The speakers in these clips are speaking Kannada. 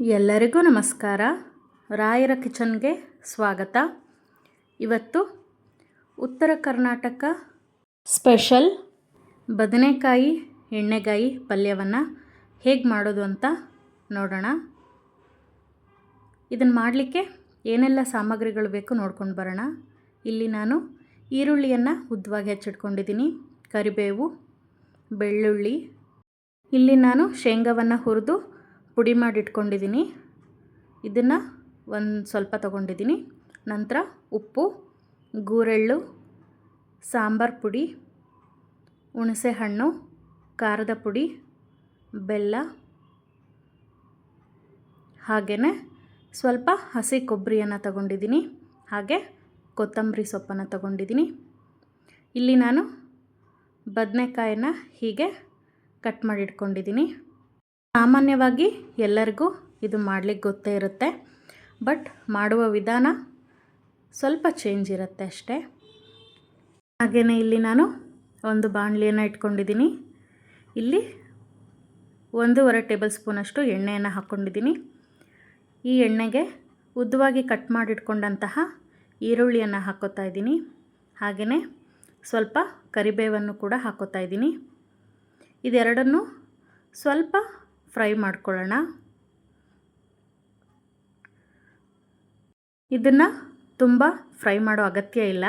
ಎಲ್ಲರಿಗೂ ನಮಸ್ಕಾರ. ರಾಯರ ಕಿಚನ್ಗೆ ಸ್ವಾಗತ. ಇವತ್ತು ಉತ್ತರ ಕರ್ನಾಟಕ ಸ್ಪೆಷಲ್ ಬದನೆಕಾಯಿ, ಎಣ್ಣೆಗಾಯಿ ಪಲ್ಯವನ್ನು ಹೇಗೆ ಮಾಡೋದು ಅಂತ ನೋಡೋಣ. ಇದನ್ನು ಮಾಡಲಿಕ್ಕೆ ಏನೆಲ್ಲ ಸಾಮಗ್ರಿಗಳು ಬೇಕು ನೋಡ್ಕೊಂಡು ಬರೋಣ. ಇಲ್ಲಿ ನಾನು ಈರುಳ್ಳಿಯನ್ನು ಉದ್ದವಾಗಿ ಹೆಚ್ಚಿಟ್ಕೊಂಡಿದ್ದೀನಿ. ಕರಿಬೇವು, ಬೆಳ್ಳುಳ್ಳಿ. ಇಲ್ಲಿ ನಾನು ಶೇಂಗಾವನ್ನು ಹುರಿದು ಪುಡಿ ಮಾಡಿ ಇಟ್ಕೊಂಡಿದ್ದೀನಿ ಇದನ್ನು ಒಂದು ಸ್ವಲ್ಪ ತಗೊಂಡಿದ್ದೀನಿ. ನಂತರ ಉಪ್ಪು, ಗೂರೆಳ್ಳು, ಸಾಂಬಾರು ಪುಡಿ ಹುಣಸೆ ಹಣ್ಣು ಖಾರದ ಪುಡಿ, ಬೆಲ್ಲ ಹಾಗೆಯೇ ಸ್ವಲ್ಪ ಹಸಿ ಕೊಬ್ಬರಿಯನ್ನು ತಗೊಂಡಿದ್ದೀನಿ. ಹಾಗೆ ಕೊತ್ತಂಬರಿ ಸೊಪ್ಪನ್ನು ತಗೊಂಡಿದ್ದೀನಿ. ಇಲ್ಲಿ ನಾನು ಬದನೆಕಾಯನ್ನ ಹೀಗೆ ಕಟ್ ಮಾಡಿ ಇಟ್ಕೊಂಡಿದ್ದೀನಿ ಸಾಮಾನ್ಯವಾಗಿ ಎಲ್ಲರಿಗೂ ಇದು ಮಾಡಲಿಕ್ಕೆ ಗೊತ್ತೇ ಇರುತ್ತೆ. ಬಟ್ ಮಾಡುವ ವಿಧಾನ ಸ್ವಲ್ಪ ಚೇಂಜ್ ಇರುತ್ತೆ ಅಷ್ಟೇ. ಹಾಗೆಯೇ ಇಲ್ಲಿ ನಾನು ಒಂದು ಬಾಣಲಿಯನ್ನು ಇಟ್ಕೊಂಡಿದ್ದೀನಿ. ಇಲ್ಲಿ ಒಂದೂವರೆ ಟೇಬಲ್ ಸ್ಪೂನಷ್ಟು ಎಣ್ಣೆಯನ್ನು ಹಾಕ್ಕೊಂಡಿದ್ದೀನಿ ಈ ಎಣ್ಣೆಗೆ ಉದ್ದವಾಗಿ ಕಟ್ ಮಾಡಿಟ್ಕೊಂಡಂತಹ ಈರುಳ್ಳಿಯನ್ನು ಹಾಕೋತಾ ಇದ್ದೀನಿ. ಹಾಗೆಯೇ ಸ್ವಲ್ಪ ಕರಿಬೇವನ್ನು ಕೂಡ ಹಾಕೋತಾ ಇದ್ದೀನಿ. ಇದೆರಡನ್ನು ಸ್ವಲ್ಪ ಫ್ರೈ ಮಾಡ್ಕೊಳ್ಳೋಣ. ಇದನ್ನು ತುಂಬ ಫ್ರೈ ಮಾಡೋ ಅಗತ್ಯ ಇಲ್ಲ.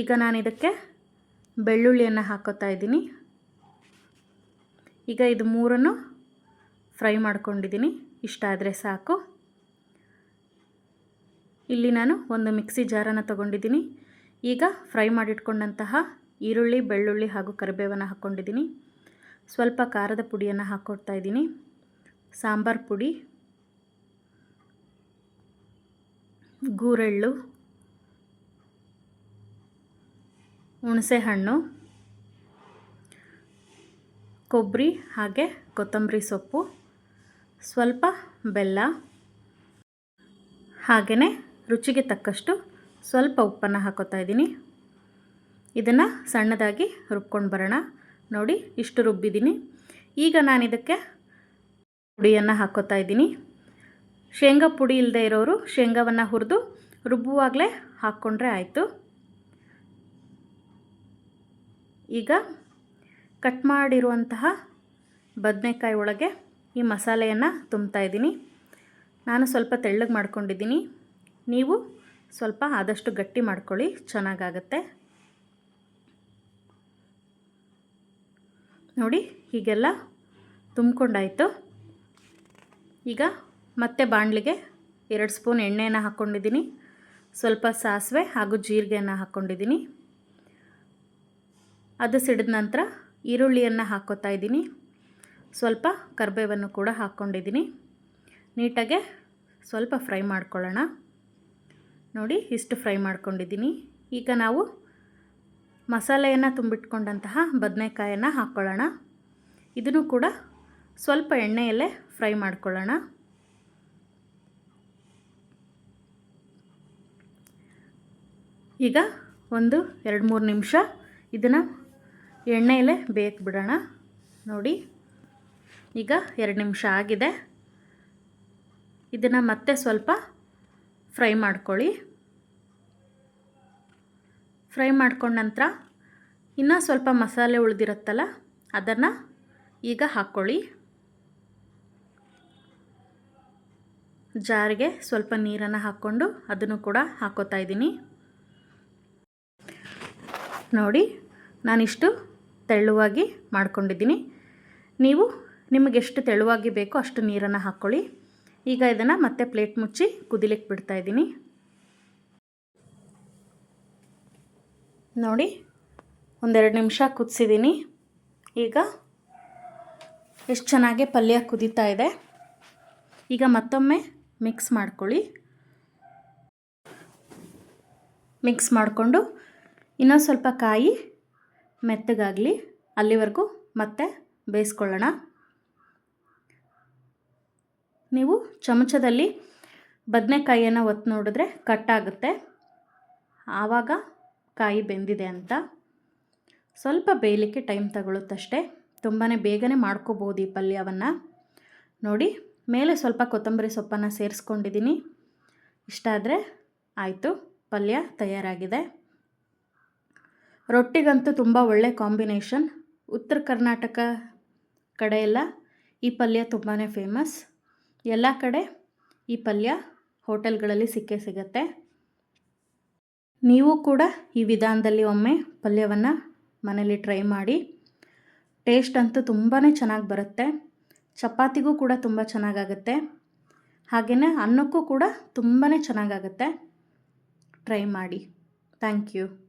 ಈಗ ನಾನು ಇದಕ್ಕೆ ಬೆಳ್ಳುಳ್ಳಿಯನ್ನು ಹಾಕೋತಾ ಇದ್ದೀನಿ. ಈಗ ಇದು ಮೂರನ್ನು ಫ್ರೈ ಮಾಡ್ಕೊಂಡಿದ್ದೀನಿ. ಇಷ್ಟ ಆದರೆ ಸಾಕು. ಇಲ್ಲಿ ನಾನು ಒಂದು ಮಿಕ್ಸಿ ಜಾರನ್ನು ತಗೊಂಡಿದ್ದೀನಿ. ಈಗ ಫ್ರೈ ಮಾಡಿಟ್ಕೊಂಡಂತಹ ಈರುಳ್ಳಿ, ಬೆಳ್ಳುಳ್ಳಿ ಹಾಗೂ ಕರಿಬೇವನ್ನು ಹಾಕ್ಕೊಂಡಿದ್ದೀನಿ ಸ್ವಲ್ಪ ಖಾರದ ಪುಡಿಯನ್ನು ಹಾಕ್ಕೊಡ್ತಾ ಇದ್ದೀನಿ. ಸಾಂಬಾರು ಪುಡಿ, ಗೂರೆಳ್ಳು, ಹುಣಸೆಹಣ್ಣು, ಕೊಬ್ಬರಿ ಹಾಗೆ ಕೊತ್ತಂಬರಿ ಸೊಪ್ಪು, ಸ್ವಲ್ಪ ಬೆಲ್ಲ ಹಾಗೆಯೇ ರುಚಿಗೆ ತಕ್ಕಷ್ಟು ಸ್ವಲ್ಪ ಉಪ್ಪನ್ನು ಹಾಕೋತಾ ಇದ್ದೀನಿ. ಇದನ್ನು ಸಣ್ಣದಾಗಿ ರುಬ್ಕೊಂಡು ಬರೋಣ. ನೋಡಿ ಇಷ್ಟು ರುಬ್ಬಿದ್ದೀನಿ. ಈಗ ನಾನಿದಕ್ಕೆ ಪುಡಿಯನ್ನು ಹಾಕೋತಾ ಇದ್ದೀನಿ. ಶೇಂಗಾ ಪುಡಿ ಇಲ್ಲದೆ ಇರೋರು ಶೇಂಗಾವನ್ನು ಹುರಿದು ರುಬ್ಬುವಾಗಲೇ ಹಾಕ್ಕೊಂಡ್ರೆ ಆಯಿತು. ಈಗ ಕಟ್ ಮಾಡಿರುವಂತಹ ಬದನೆಕಾಯಿ ಒಳಗೆ ಈ ಮಸಾಲೆಯನ್ನು ತುಂಬ್ತಾ ಇದ್ದೀನಿ. ನಾನು ಸ್ವಲ್ಪ ತೆಳ್ಳಗೆ ಮಾಡ್ಕೊಂಡಿದ್ದೀನಿ. ನೀವು ಸ್ವಲ್ಪ ಆದಷ್ಟು ಗಟ್ಟಿ ಮಾಡ್ಕೊಳ್ಳಿ, ಚೆನ್ನಾಗಾಗತ್ತೆ. ನೋಡಿ, ಹೀಗೆಲ್ಲ ತುಂಬ್ಕೊಂಡಾಯಿತು. ಈಗ ಮತ್ತೆ ಬಾಣಲಿಗೆ ಎರಡು ಸ್ಪೂನ್ ಎಣ್ಣೆಯನ್ನು ಹಾಕ್ಕೊಂಡಿದ್ದೀನಿ. ಸ್ವಲ್ಪ ಸಾಸಿವೆ ಹಾಗೂ ಜೀರಿಗೆಯನ್ನು ಹಾಕ್ಕೊಂಡಿದ್ದೀನಿ. ಅದು ಸಿಡಿದ ನಂತರ ಈರುಳ್ಳಿಯನ್ನು ಹಾಕೋತಾ ಇದ್ದೀನಿ. ಸ್ವಲ್ಪ ಕರಿಬೇವನ್ನು ಕೂಡ ಹಾಕ್ಕೊಂಡಿದ್ದೀನಿ. ನೀಟಾಗೆ ಸ್ವಲ್ಪ ಫ್ರೈ ಮಾಡ್ಕೊಳ್ಳೋಣ. ನೋಡಿ, ಇಷ್ಟು ಫ್ರೈ ಮಾಡ್ಕೊಂಡಿದ್ದೀನಿ. ಈಗ ನಾವು ಮಸಾಲೆಯನ್ನು ತುಂಬಿಟ್ಕೊಂಡಂತಹ ಬದನೆಕಾಯನ್ನು ಹಾಕ್ಕೊಳ್ಳೋಣ ಇದನ್ನು ಕೂಡ ಸ್ವಲ್ಪ ಎಣ್ಣೆಯಲ್ಲೇ ಫ್ರೈ ಮಾಡ್ಕೊಳ್ಳೋಣ. ಈಗ ಒಂದು ಎರಡು ಮೂರು ನಿಮಿಷ ಇದನ್ನು ಎಣ್ಣೆಯಲ್ಲೇ ಬೇಯಕ್ಕೆ ಬಿಡೋಣ. ನೋಡಿ, ಈಗ ಎರಡು ನಿಮಿಷ ಆಗಿದೆ. ಇದನ್ನು ಮತ್ತೆ ಸ್ವಲ್ಪ ಫ್ರೈ ಮಾಡ್ಕೊಳ್ಳಿ. ಫ್ರೈ ಮಾಡ್ಕೊಂಡ ನಂತರ ಇನ್ನೂ ಸ್ವಲ್ಪ ಮಸಾಲೆ ಉಳಿದಿರುತ್ತಲ್ಲ, ಅದನ್ನು ಈಗ ಹಾಕ್ಕೊಳ್ಳಿ ಜಾರಿಗೆ ಸ್ವಲ್ಪ ನೀರನ್ನು ಹಾಕ್ಕೊಂಡು ಅದನ್ನು ಕೂಡ ಹಾಕೋತಾ ಇದ್ದೀನಿ. ನೋಡಿ, ನಾನಿಷ್ಟು ತೆಳುವಾಗಿ ಮಾಡ್ಕೊಂಡಿದ್ದೀನಿ. ನೀವು ನಿಮಗೆ ಎಷ್ಟು ತೆಳುವಾಗಿ ಬೇಕೋ ಅಷ್ಟು ನೀರನ್ನು ಹಾಕ್ಕೊಳ್ಳಿ ಈಗ ಇದನ್ನು ಮತ್ತೆ ಪ್ಲೇಟ್ ಮುಚ್ಚಿ ಕುದಿಲಿಕ್ಕೆ ಬಿಡ್ತಾಯಿದ್ದೀನಿ ನೋಡಿ, ಒಂದೆರಡು ನಿಮಿಷ ಕುದಿಸಿದ್ದೀನಿ ಈಗ ಎಷ್ಟು ಚೆನ್ನಾಗಿ ಪಲ್ಯ ಕುದೀತಾ ಇದೆ. ಈಗ ಮತ್ತೊಮ್ಮೆ ಮಿಕ್ಸ್ ಮಾಡ್ಕೊಳ್ಳಿ. ಮಿಕ್ಸ್ ಮಾಡಿಕೊಂಡು ಇನ್ನೊಂದು ಸ್ವಲ್ಪ ಕಾಯಿ ಮೆತ್ತಗಾಗಲಿ, ಅಲ್ಲಿವರೆಗೂ ಮತ್ತೆ ಬೇಯಿಸ್ಕೊಳ್ಳೋಣ. ನೀವು ಚಮಚದಲ್ಲಿ ಬದನೆಕಾಯಿಯನ್ನು ಒತ್ತು ನೋಡಿದ್ರೆ ಕಟ್ಟಾಗುತ್ತೆ ಆವಾಗ ಕಾಯಿ ಬೆಂದಿದೆ ಅಂತ. ಸ್ವಲ್ಪ ಬೇಯಲಿಕ್ಕೆ ಟೈಮ್ ತಗೊಳುತ್ತಷ್ಟೇ. ತುಂಬಾ ಬೇಗನೆ ಮಾಡ್ಕೋಬೋದು ಈ ಪಲ್ಯವನ್ನು. ನೋಡಿ, ಮೇಲೆ ಸ್ವಲ್ಪ ಕೊತ್ತಂಬರಿ ಸೊಪ್ಪನ್ನು ಸೇರಿಸ್ಕೊಂಡಿದ್ದೀನಿ. ಇಷ್ಟ ಆದರೆ ಆಯಿತು, ಪಲ್ಯ ತಯಾರಾಗಿದೆ. ರೊಟ್ಟಿಗಂತೂ ತುಂಬ ಒಳ್ಳೆ ಕಾಂಬಿನೇಷನ್. ಉತ್ತರ ಕರ್ನಾಟಕ ಕಡೆಯೆಲ್ಲ ಈ ಪಲ್ಯ ತುಂಬಾ ಫೇಮಸ್. ಎಲ್ಲ ಕಡೆ ಈ ಪಲ್ಯ ಹೋಟೆಲ್ಗಳಲ್ಲಿ ಸಿಕ್ಕೇ ಸಿಗತ್ತೆ. ನೀವು ಕೂಡ ಈ ವಿಧಾನದಲ್ಲಿ ಒಮ್ಮೆ ಪಲ್ಯವನ್ನು ಮನೇಲಿ ಟ್ರೈ ಮಾಡಿ. ಟೇಸ್ಟ್ ಅಂತೂ ತುಂಬಾ ಚೆನ್ನಾಗಿ ಬರುತ್ತೆ. ಚಪಾತಿಗೂ ಕೂಡ ತುಂಬ ಚೆನ್ನಾಗಾಗುತ್ತೆ. ಹಾಗೆಯೇ ಅನ್ನಕ್ಕೂ ಕೂಡ ತುಂಬಾ ಚೆನ್ನಾಗಾಗುತ್ತೆ. ಟ್ರೈ ಮಾಡಿ. Thank you